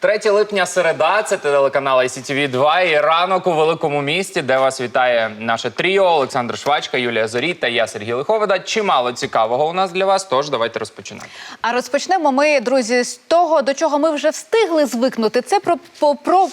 3 липня середа, це телеканал ICTV 2 і ранок у великому місті, де вас вітає наше тріо Олександр Швачка, Юлія Зорі та я Сергій Лиховида. Чимало цікавого у нас для вас. Тож давайте розпочинати. А розпочнемо ми, друзі, з того, до чого ми вже встигли звикнути. Це про, про, про,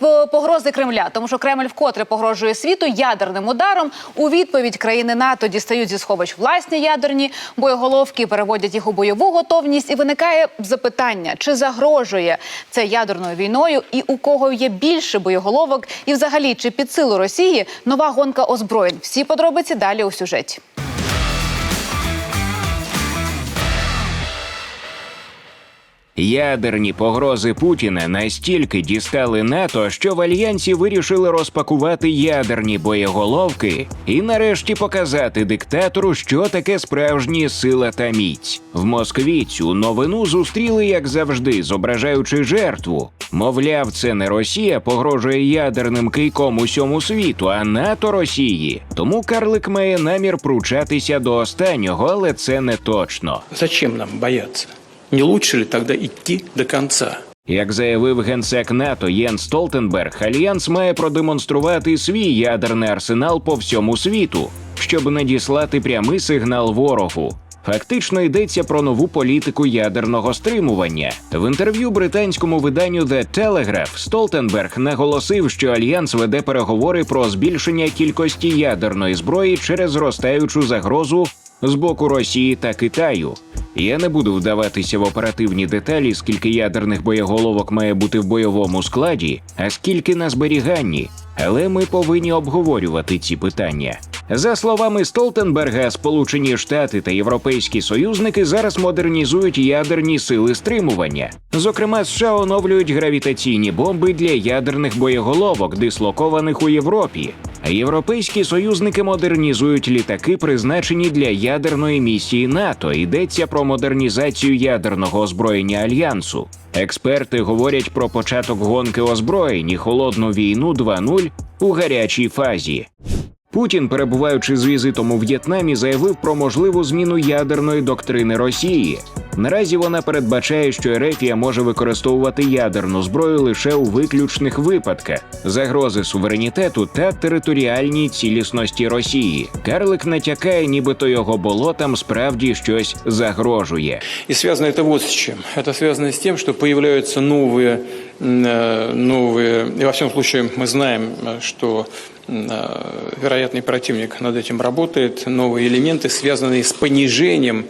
по- погрози Кремля, тому що Кремль вкотре погрожує світу ядерним ударом. У відповідь країни НАТО дістають зі сховищ власні ядерні боєголовки, переводять їх у бойову готовність. І виникає запитання, чи загрожує це ядерною війною, і у кого є більше боєголовок, і взагалі чи під силу Росії нова гонка озброєнь. Всі подробиці далі у сюжеті. Ядерні погрози Путіна настільки дістали НАТО, що в альянсі вирішили розпакувати ядерні боєголовки і нарешті показати диктатору, що таке справжні сила та міць. В Москві цю новину зустріли, як завжди, зображаючи жертву. Мовляв, це не Росія погрожує ядерним кийком усьому світу, а НАТО Росії. Тому карлик має намір пручатися до останнього, але це не точно. Зачем нам бояться? Не лучше ли тогда идти до конца? Як заявив генсек НАТО Єн Столтенберг, альянс має продемонструвати свій ядерний арсенал по всьому світу, щоб надіслати прямий сигнал ворогу. Фактично йдеться про нову політику ядерного стримування. В інтерв'ю британському виданню The Telegraph Столтенберг наголосив, що альянс веде переговори про збільшення кількості ядерної зброї через зростаючу загрозу з боку Росії та Китаю. Я не буду вдаватися в оперативні деталі, скільки ядерних боєголовок має бути в бойовому складі, а скільки на зберіганні. Але ми повинні обговорювати ці питання. За словами Столтенберга, Сполучені Штати та європейські союзники зараз модернізують ядерні сили стримування. Зокрема, США оновлюють гравітаційні бомби для ядерних боєголовок, дислокованих у Європі. Європейські союзники модернізують літаки, призначені для ядерної місії НАТО. Йдеться про модернізацію ядерного озброєння альянсу. Експерти говорять про початок гонки озброєнь і холодну війну 2.0 у гарячій фазі. Путін, перебуваючи з візитом у В'єтнамі, заявив про можливу зміну ядерної доктрини Росії. Наразі вона передбачає, що Ерефія може використовувати ядерну зброю лише у виключних випадках загрози суверенітету та територіальній цілісності Росії. Карлик натякає, нібито його болотам справді щось загрожує. И связано это вот с чем. Это связано с тем, что появляются новые, м, э, новые, и во всем случае мы знаем, э, что м, э, вероятный противник над этим работает, новые элементы, связанные с понижением, э,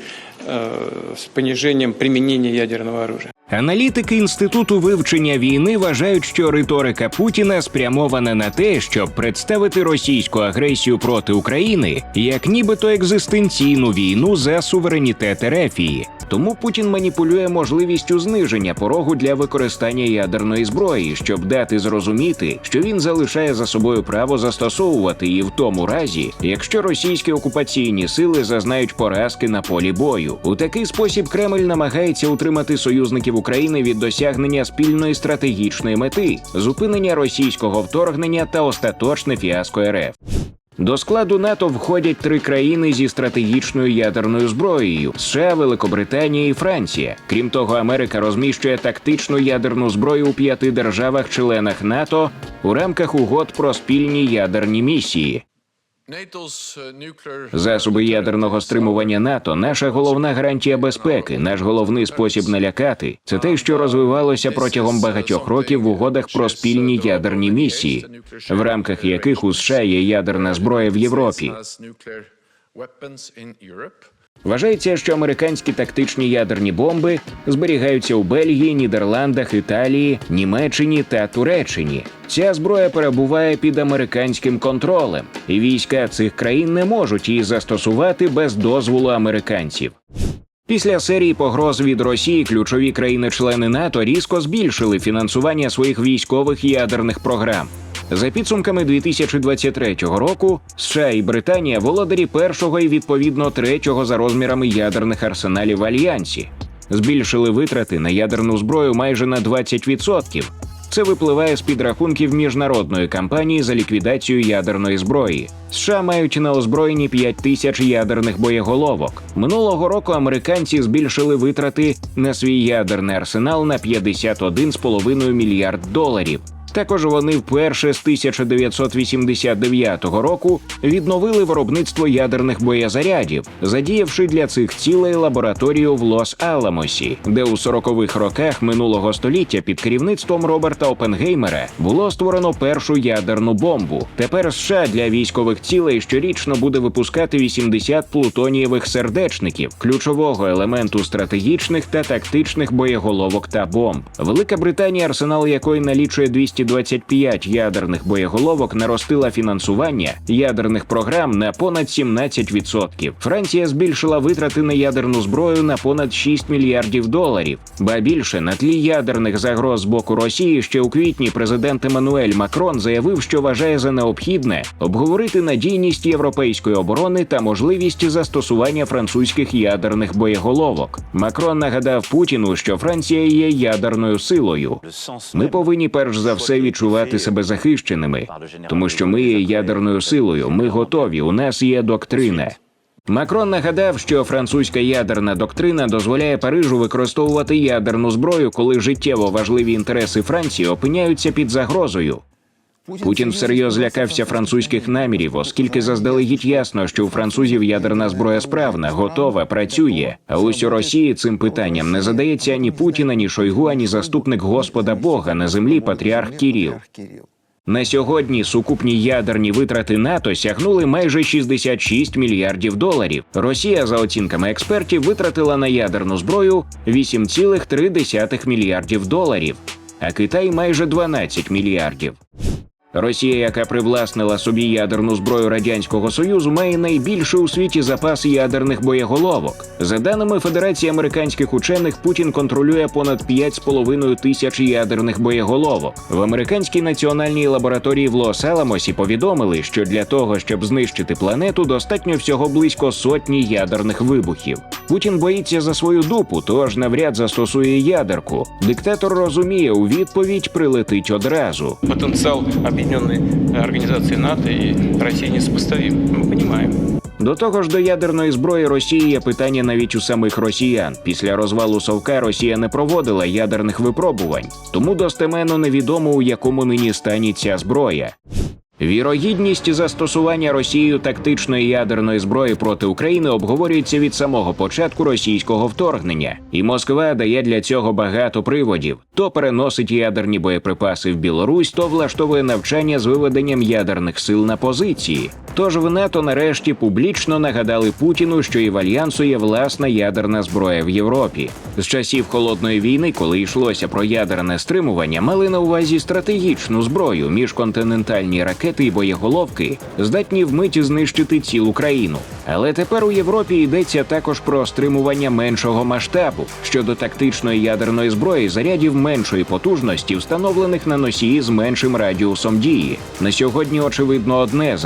с понижением применения ядерного оружия. Аналітики інституту вивчення війни вважають, що риторика Путіна спрямована на те, щоб представити російську агресію проти України як нібито екзистенційну війну за суверенітет Ерефії. Тому Путін маніпулює можливістю зниження порогу для використання ядерної зброї, щоб дати зрозуміти, що він залишає за собою право застосовувати її в тому разі, якщо російські окупаційні сили зазнають поразки на полі бою. У такий спосіб Кремль намагається утримати союзників України від досягнення спільної стратегічної мети зупинення російського вторгнення та остаточне фіаско РФ. До складу НАТО входять три країни зі стратегічною ядерною зброєю: США, Великобританія і Франція. Крім того, Америка розміщує тактичну ядерну зброю у п'яти державах-членах НАТО у рамках угод про спільні ядерні місії. Uh, Засоби ядерного стримування НАТО наша головна гарантія безпеки, наш головний спосіб налякати. Це те, що розвивалося протягом багатьох років в угодах про спільні ядерні місії, в рамках яких у США є ядерна зброя в Європі. Вважається, що американські тактичні ядерні бомби зберігаються у Бельгії, Нідерландах, Італії, Німеччині та Туреччині. Ця зброя перебуває під американським контролем, і війська цих країн не можуть її застосувати без дозволу американців. Після серії погроз від Росії ключові країни-члени НАТО різко збільшили фінансування своїх військових ядерних програм. За підсумками 2023 року, США і Британія володарі першого і відповідно третього за розмірами ядерних арсеналів в альянсі, збільшили витрати на ядерну зброю майже на 20%. Це випливає з підрахунків міжнародної кампанії за ліквідацію ядерної зброї. США мають на озброєнні 5 тисяч ядерних боєголовок. Минулого року американці збільшили витрати на свій ядерний арсенал на 51,5 мільярд доларів. Також вони вперше з 1989 року відновили виробництво ядерних боєзарядів, задіявши для цих цілей лабораторію в Лос-Аламосі, де у 40-х роках минулого століття під керівництвом Роберта Опенгеймера було створено першу ядерну бомбу. Тепер США для військових цілей щорічно буде випускати 80 плутонієвих сердечників, ключового елементу стратегічних та тактичних боєголовок та бомб. Велика Британія, арсенал якої налічує 225 ядерних боєголовок, наростила фінансування ядерних програм на понад 17%. Франція збільшила витрати на ядерну зброю на понад 6 мільярдів доларів. Ба більше на тлі ядерних загроз з боку Росії ще у квітні президент Еммануель Макрон заявив, що вважає за необхідне обговорити надійність європейської оборони та можливість застосування французьких ядерних боєголовок. Макрон нагадав Путіну, що Франція є ядерною силою. Ми повинні перш за все відчувати себе захищеними, тому що ми є ядерною силою. Ми готові. У нас є доктрина. Макрон нагадав, що французька ядерна доктрина дозволяє Парижу використовувати ядерну зброю, коли життєво важливі інтереси Франції опиняються під загрозою. Путін всерйоз злякався французьких намірів, оскільки заздалегідь ясно, що у французів ядерна зброя справна, готова, працює. А ось у Росії цим питанням не задається ані Путін, ані Шойгу, ані заступник Господа Бога на землі патріарх Кіріл. На сьогодні сукупні ядерні витрати НАТО сягнули майже 66 мільярдів доларів. Росія, за оцінками експертів, витратила на ядерну зброю 8,3 мільярдів доларів, а Китай майже 12 мільярдів. Росія, яка привласнила собі ядерну зброю радянського союзу, має найбільший у світі запас ядерних боєголовок. За даними Федерації американських учених, Путін контролює понад 5,5 тисяч ядерних боєголовок. В американській національній лабораторії в Лос-Аламосі повідомили, що для того, щоб знищити планету, достатньо всього близько сотні ядерних вибухів. Путін боїться за свою дупу, тож навряд застосує ядерку. Диктатор розуміє, у відповідь прилетить одразу. Потенциал объединенной организации НАТО и России несопоставим. Мы понимаем. До того ж, до ядерної зброї Росії є питання навіть у самих росіян. Після розвалу Совка Росія не проводила ядерних випробувань, тому достеменно невідомо у якому нині стані ця зброя. Вірогідність застосування Росією тактичної ядерної зброї проти України обговорюється від самого початку російського вторгнення, і Москва дає для цього багато приводів: то переносить ядерні боєприпаси в Білорусь, то влаштовує навчання з виведенням ядерних сил на позиції. Тож в НАТО нарешті публічно нагадали Путіну, що і в альянсу є власна ядерна зброя в Європі. З часів холодної війни, коли йшлося про ядерне стримування, мали на увазі стратегічну зброю міжконтинентальні ракети і боєголовки, здатні вмить знищити цілу країну. Але тепер у Європі йдеться також про стримування меншого масштабу щодо тактичної ядерної зброї, зарядів меншої потужності, встановлених на носії з меншим радіусом дії. На сьогодні очевидно одне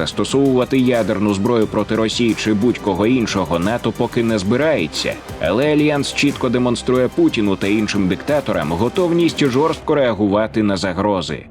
застосовувати ядерну зброю проти Росії чи будь-кого іншого НАТО поки не збирається. Але альянс чітко демонструє Путіну та іншим диктаторам готовність жорстко реагувати на загрози.